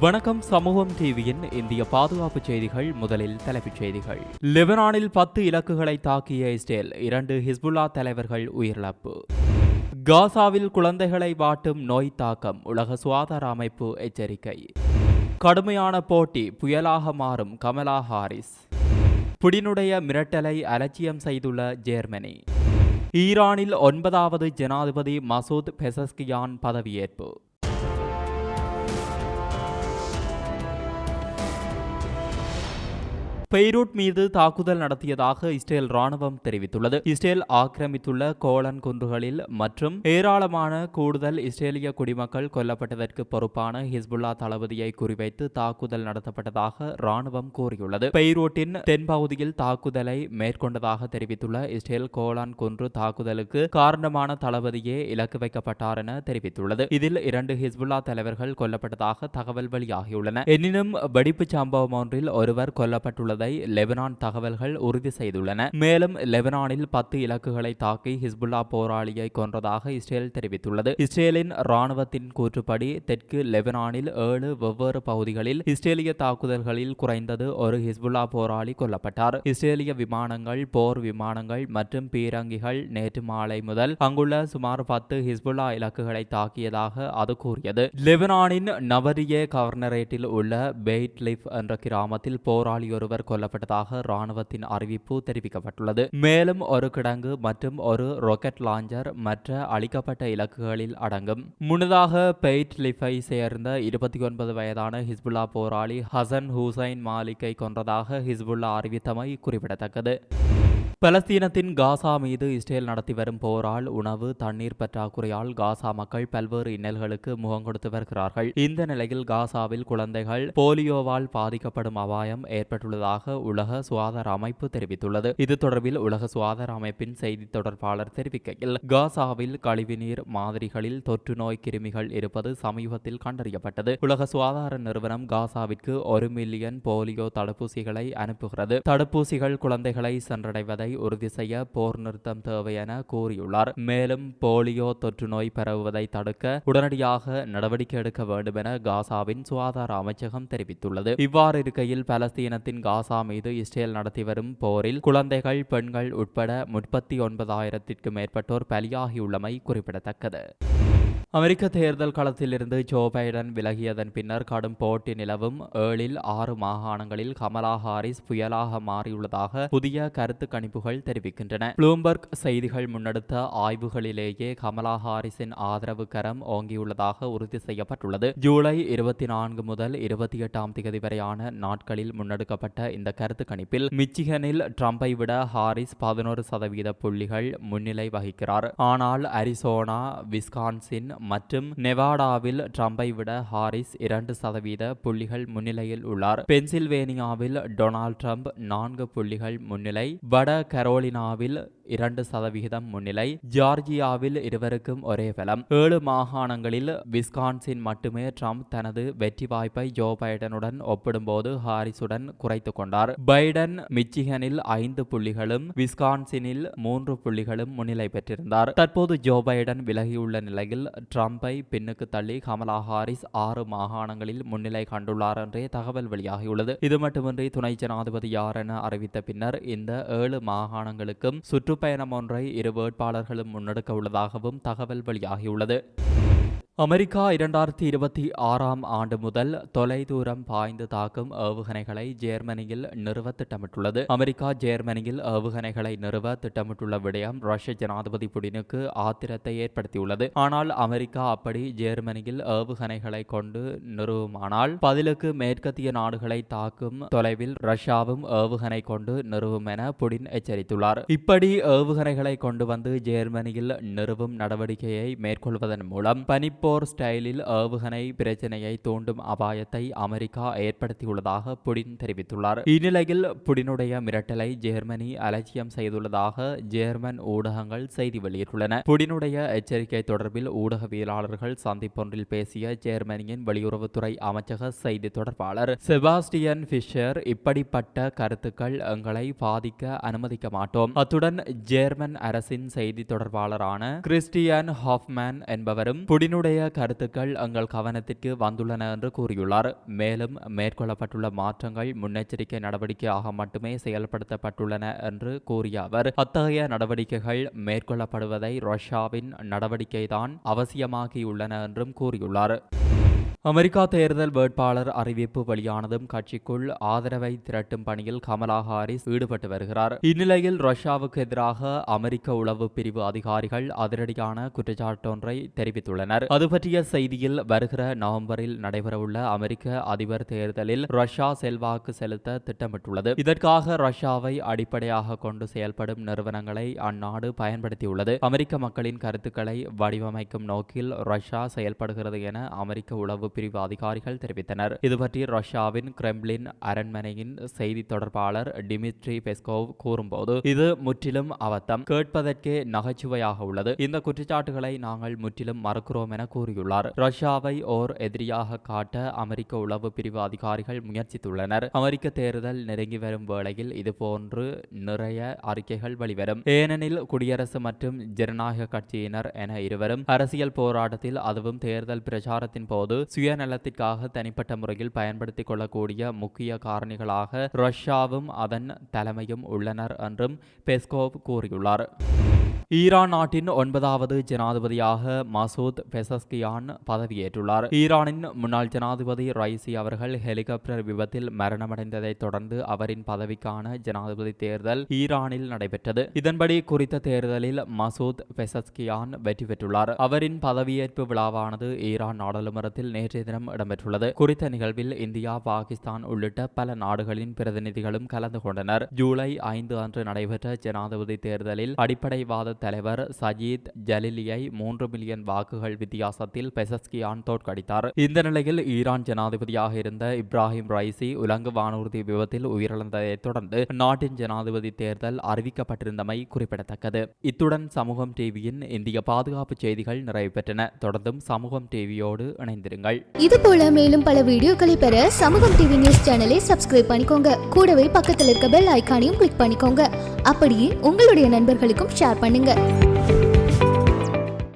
வணக்கம். சமூகம் டிவியின் இந்திய பாதுகாப்பு செய்திகள் முதலில் தலைப்புச் செய்திகள். லெபனானில் பத்து இலக்குகளை தாக்கிய இஸ்ரேல் இரண்டு ஹிஸ்புல்லா தலைவர்கள் உயிரிழப்பு. காசாவில் குழந்தைகளை வாட்டும் நோய் தாக்கம் உலக சுகாதார அமைப்பு எச்சரிக்கை. கடுமையான போட்டி புயலாக மாறும் கமலா ஹாரிஸ். புடினுடைய மிரட்டலை அலட்சியம் செய்துள்ள ஜேர்மனி. ஈரானில் ஒன்பதாவது ஜனாதிபதி மசூத் பெசஸ்கியான் பதவியேற்பு. பெய்ரூட் மீது தாக்குதல் நடத்தியதாக இஸ்ரேல் ராணுவம் தெரிவித்துள்ளது. இஸ்ரேல் ஆக்கிரமித்துள்ள கோலன் குன்றுகளில் மற்றும் ஏராளமான கூடுதல் இஸ்ரேலிய குடிமக்கள் கொல்லப்பட்டதற்கு பொறுப்பான ஹிஸ்புல்லா தளபதியை குறிவைத்து தாக்குதல் நடத்தப்பட்டதாக ராணுவம் கூறியுள்ளது. பெய்ரூட்டின் தென்பகுதியில் தாக்குதலை மேற்கொண்டதாக தெரிவித்துள்ள இஸ்ரேல் கோலான் குன்று தாக்குதலுக்கு காரணமான தளபதியே இலக்கு வைக்கப்பட்டார் என தெரிவித்துள்ளது. இதில் இரண்டு ஹிஸ்புல்லா தலைவர்கள் கொல்லப்பட்டதாக தகவல் வெளியாகியுள்ளன. எனினும் வெடிப்பு சம்பவம் ஒன்றில் ஒருவர் கொல்லப்பட்டுள்ளது. உள்ளதை லெபனான் தகவல்கள் உறுதி செய்துள்ளன. மேலும் லெபனானில் பத்து இலக்குகளை தாக்கி ஹிஸ்புல்லா போராளியை கொன்றதாக இஸ்ரேல் தெரிவித்துள்ளது. இஸ்ரேலின் ராணுவத்தின் கூற்றுப்படி தெற்கு லெபனானில் ஏழு வெவ்வேறு பகுதிகளில் இஸ்ரேலிய தாக்குதல்களில் குறைந்தது ஒரு ஹிஸ்புல்லா போராளி கொல்லப்பட்டார். இஸ்ரேலிய விமானங்கள் போர் விமானங்கள் மற்றும் பீரங்கிகள் நேற்று மாலை முதல் அங்குள்ள சுமார் பத்து ஹிஸ்புல்லா இலக்குகளை தாக்கியதாக அது கூறியது. லெபனானின் நவரியே கவர்னரேட்டில் உள்ள பெய்ட்லிஃப் என்ற கிராமத்தில் போராளி ஒருவர் கொல்லப்பட்டதாக ராணுவத்தின் அறிவிப்பு தெரிவிக்கப்பட்டுள்ளது. மேலும் ஒரு கிடங்கு மற்றும் ஒரு ராக்கெட் லாஞ்சர் மற்ற அளிக்கப்பட்ட இலக்குகளில் அடங்கும். முன்னதாக பெய்ட் லிஃபை சேர்ந்த இருபத்தி ஒன்பது வயதான ஹிஸ்புல்லா போராளி ஹசன் ஹூசைன் மாலிக்கை கொன்றதாக ஹிஸ்புல்லா அறிவித்தமை குறிப்பிடத்தக்கது. பலஸ்தீனத்தின் காசா மீது இஸ்ரேல் நடத்தி வரும் போரால் உணவு தண்ணீர் பற்றாக்குறையால் காசா மக்கள் பல்வேறு இன்னல்களுக்கு முகம் கொடுத்து வருகிறார்கள். இந்த நிலையில் காசாவில் குழந்தைகள் போலியோவால் பாதிக்கப்படும் அபாயம் ஏற்பட்டுள்ளதாக உலக சுகாதார அமைப்பு தெரிவித்துள்ளது. இது தொடர்பில் உலக சுகாதார அமைப்பின் செய்தி தொடர்பாளர் தெரிவிக்கையில் காசாவில் கழிவுநீர் மாதிரிகளில் தொற்று நோய் கிருமிகள் இருப்பது சமீபத்தில் கண்டறியப்பட்டது. உலக சுகாதார நிறுவனம் காசாவிற்கு ஒரு மில்லியன் போலியோ தடுப்பூசிகளை அனுப்புகிறது. தடுப்பூசிகள் குழந்தைகளை சென்றடைவதை வருவதை உறுதி செய்ய போர் நிறுத்தம் தேவை என கூறியுள்ளார். மேலும் போலியோ தொற்று நோய் பரவுவதை தடுக்க உடனடியாக நடவடிக்கை எடுக்க வேண்டும் என காசாவின் சுகாதார அமைச்சகம் தெரிவித்துள்ளது. இவ்வாறு இருக்கையில் பலஸ்தீனத்தின் காசா மீது இஸ்ரேல் நடத்தி வரும் போரில் குழந்தைகள் பெண்கள் உட்பட முப்பத்தி ஒன்பதாயிரத்திற்கு மேற்பட்டோர் பலியாகியுள்ளமை குறிப்பிடத்தக்கது. அமெரிக்க தேர்தல் களத்திலிருந்து ஜோ பைடன் விலகியதன் பின்னர் கடும் போட்டி நிலவும். ஏழில் ஆறு மாகாணங்களில் கமலா ஹாரிஸ் புயலாக மாறியுள்ளதாக புதிய கருத்து கணிப்புகள் தெரிவிக்கின்றன. ப்ளூம்பர்க் செய்திகள் முன்னெடுத்த ஆய்வுகளிலேயே கமலா ஹாரிஸின் ஆதரவு கரம் ஓங்கியுள்ளதாக உறுதி செய்யப்பட்டுள்ளது. ஜூலை இருபத்தி நான்கு முதல் இருபத்தி எட்டாம் தேதி வரையான நாட்களில் முன்னெடுக்கப்பட்ட இந்த கருத்து கணிப்பில் மிச்சிகனில் ட்ரம்பை விட ஹாரிஸ் பதினோரு சதவீத புள்ளிகள் முன்னிலை வகிக்கிறார். ஆனால் அரிசோனா விஸ்கான்சின் மற்றும் நெவாடாவில் ட்ரம்பை விட ஹாரிஸ் இரண்டு சதவீத புள்ளிகள் முன்னிலையில் உள்ளார். பென்சில்வேனியாவில் டொனால்ட் ட்ரம்ப் நான்கு புள்ளிகள் முன்னிலை. வட கரோலினாவில் இரண்டு சதவிகிதம் முன்னிலை ஜார்ஜியாவில் இருவருக்கும் ஒரே பலம். ஏழு மாகாணங்களில் விஸ்கான்சின் மட்டுமே ட்ரம்ப் தனது வெற்றி வாய்ப்பை ஜோ பைடனுடன் ஒப்பிடும்போது ஹாரிஸுடன் குறைத்துக் கொண்டார். பைடன் மிச்சிகனில் ஐந்து புள்ளிகளும் விஸ்கான்சினில் மூன்று புள்ளிகளும் முன்னிலை பெற்றிருந்தார். தற்போது ஜோ பைடன் விலகியுள்ள நிலையில் ட்ரம்பை பின்னுக்கு தள்ளி கமலா ஹாரிஸ் ஆறு மாகாணங்களில் முன்னிலை கண்டுள்ளார் என்றே தகவல் வெளியாகியுள்ளது. இது மட்டுமின்றி துணை ஜனாதிபதி யார் என அறிவித்த பின்னர் இந்த ஏழு மாகாணங்களுக்கும் சுற்றுப்பயணம் ஒன்றை இரு வேட்பாளர்களும் முன்னெடுக்க உள்ளதாகவும் தகவல் வெளியாகியுள்ளது. அமெரிக்கா இரண்டாயிரத்தி இருபத்தி ஆறாம் ஆண்டு முதல் தொலைதூரம் பாய்ந்து தாக்கும் ஏவுகணைகளை ஜேர்மனியில் நிறுவ திட்டமிட்டுள்ளது. அமெரிக்கா ஜேர்மனியில் ஏவுகணைகளை நிறுவ திட்டமிட்டுள்ள விடயம் ரஷ்ய ஜனாதிபதி புடினுக்கு ஆத்திரத்தை ஏற்படுத்தியுள்ளது. ஆனால் அமெரிக்கா அப்படி ஜேர்மனியில் ஏவுகணைகளை கொண்டு நிறுவுமானால் பதிலுக்கு மேற்கத்திய நாடுகளை தாக்கும் தொலைவில் ரஷ்யாவும் ஏவுகணை கொண்டு நிறுவும் என புடின் எச்சரித்துள்ளார். இப்படி ஏவுகணைகளை கொண்டு வந்து ஜேர்மனியில் நிறுவும் நடவடிக்கையை மேற்கொள்வதன் மூலம் பனிப்பு போர் ஸ்டைலில் ஏவுகணை பிரச்சனையை தூண்டும் அபாயத்தை அமெரிக்கா ஏற்படுத்தியுள்ளதாக புடின் தெரிவித்துள்ளார். இந்நிலையில் புடினுடைய மிரட்டலை ஜெர்மனி அலட்சியம் செய்துள்ளதாக ஜேர்மன் ஊடகங்கள் செய்தி வெளியிட்டுள்ளன. புடினுடைய எச்சரிக்கை தொடர்பில் ஊடகவியலாளர்கள் சந்திப்பொன்றில் பேசிய ஜெர்மனியின் வெளியுறவுத்துறை அமைச்சக செய்தி தொடர்பாளர் செபாஸ்டியன் பிஷர் இப்படிப்பட்ட கருத்துக்கள் எங்களை பாதிக்க அனுமதிக்க மாட்டோம். அத்துடன் ஜேர்மன் அரசின் செய்தி தொடர்பாளரான கிறிஸ்டியன் ஹாஃப்மேன் என்பவரும் புடினுடைய உங்களுடைய கருத்துக்கள் எங்கள் கவனத்திற்கு வந்துள்ளன என்று கூறியுள்ளார். மேலும் மேற்கொள்ளப்பட்டுள்ள மாற்றங்கள் முன்னெச்சரிக்கை நடவடிக்கையாக மட்டுமே செயல்படுத்தப்பட்டுள்ளன என்று கூறிய அவர் அத்தகைய நடவடிக்கைகள் மேற்கொள்ளப்படுவதை ரஷ்யாவின் நடவடிக்கைதான் அவசியமாகியுள்ளன என்றும் கூறியுள்ளார். அமெரிக்கா தேர்தல் வேட்பாளர் அறிவிப்பு வெளியானதும் கட்சிக்குள் ஆதரவை திரட்டும் பணியில் கமலா ஹாரிஸ் ஈடுபட்டு வருகிறார். இந்நிலையில் ரஷ்யாவுக்கு எதிராக அமெரிக்க உளவு பிரிவு அதிகாரிகள் அதிரடியான குற்றச்சாட்டொன்றை தெரிவித்துள்ளனர். அது பற்றிய செய்தியில் வருகிற நவம்பரில் நடைபெறவுள்ள அமெரிக்க அதிபர் தேர்தலில் ரஷ்யா செல்வாக்கு செலுத்த திட்டமிட்டுள்ளது. இதற்காக ரஷ்யாவை அடிப்படையாக கொண்டு செயல்படும் நிறுவனங்களை அந்நாடு பயன்படுத்தியுள்ளது. அமெரிக்க மக்களின் கருத்துக்களை வடிவமைக்கும் நோக்கில் ரஷ்யா செயல்படுகிறது என அமெரிக்க உளவு பிரிவு அதிகாரிகள் தெரிவித்தனர். இதுபற்றி ரஷ்யாவின் கிரெம்ளின் அரண்மனையின் செய்தி தொடர்பாளர் டிமிட்ரி பெஸ்கோவ் கூறும்போது இது முற்றிலும் அவத்தம் கேட்பதற்கே நகைச்சுவையாக உள்ளது. இந்த குற்றச்சாட்டுகளை நாங்கள் முற்றிலும் மறுக்கிறோம் என கூறியுள்ளார். ரஷ்யாவை ஓர் எதிரியாக காட்ட அமெரிக்க உளவு பிரிவு அதிகாரிகள் முயற்சித்துள்ளனர். அமெரிக்க தேர்தல் நெருங்கி வரும் வேளையில் இதுபோன்று நிறைய அறிக்கைகள் வெளிவரும். ஏனெனில் குடியரசு மற்றும் ஜனநாயக கட்சியினர் என இருவரும் அரசியல் போராட்டத்தில் அதுவும் தேர்தல் பிரச்சாரத்தின் போது சுய சுயநலத்திற்காக தனிப்பட்ட முறையில் பயன்படுத்திக் கொள்ளக்கூடிய முக்கிய காரணிகளாக ரஷ்யாவும் அதன் தலைமையும் உள்ளனர் என்றும் பெஸ்கோவ் கூறியுள்ளார். ஈரான் நாட்டின் ஒன்பதாவது ஜனாதிபதியாக மசூத் பெசஸ்கியான் பதவியேற்றுள்ளார். ஈரானின் முன்னாள் ஜனாதிபதி ரைசி அவர்கள் ஹெலிகாப்டர் விபத்தில் மரணமடைந்ததைத் தொடர்ந்து அவரின் பதவிக்கான ஜனாதிபதி தேர்தல் ஈரானில் நடைபெற்றது. இதன்படி குறித்த தேர்தலில் மசூத் பெசஸ்கியான் வெற்றி பெற்றுள்ளார். அவரின் பதவியேற்பு விழாவானது ஈரான் நாடாளுமன்றத்தில் நேற்றைய தினம் இடம்பெற்றுள்ளது. குறித்த நிகழ்வில் இந்தியா பாகிஸ்தான் உள்ளிட்ட பல நாடுகளின் பிரதிநிதிகளும் கலந்து கொண்டனர். ஜூலை ஐந்து அன்று நடைபெற்ற ஜனாதிபதி தேர்தலில் அடிப்படைவாத தலைவர் சஜீத் ஜலிலியை மூன்று மில்லியன் வாக்குகள் வித்தியாசத்தில் பெசஸ்கியான் தோற்கடித்தார் இந்த நிலையில் ஈரான் ஜனாதிபதியாக இருந்த இப்ராஹிம் ரைசி உலங்கு வானூர்தி விபத்தில் உயிரிழந்ததைத் தொடர்ந்து நாட்டின் ஜனாதிபதி தேர்தல் அறிவிக்கப்பட்டிருந்தமை குறிப்பிடத்தக்கது. இத்துடன் சமூகம் டிவியின் இந்திய பாதுகாப்பு செய்திகள் நிறைவு பெற்றன. தொடர்ந்தும் சமூகம் டிவியோடு இணைந்திருங்கள். இது போல மேலும் பல வீடியோக்களை பெற சமூகம் டிவி நியூஸ் சேனலை சப்ஸ்கிரைப் பண்ணிக்கோங்க. கூடவே பக்கத்தில் இருக்க பெல் ஐக்கானையும் கிளிக் பண்ணிக்கோங்க. அப்படியே உங்களுடைய நண்பர்களுக்கும் ஷேர் பண்ணுங்க. பண்ணுங்கள்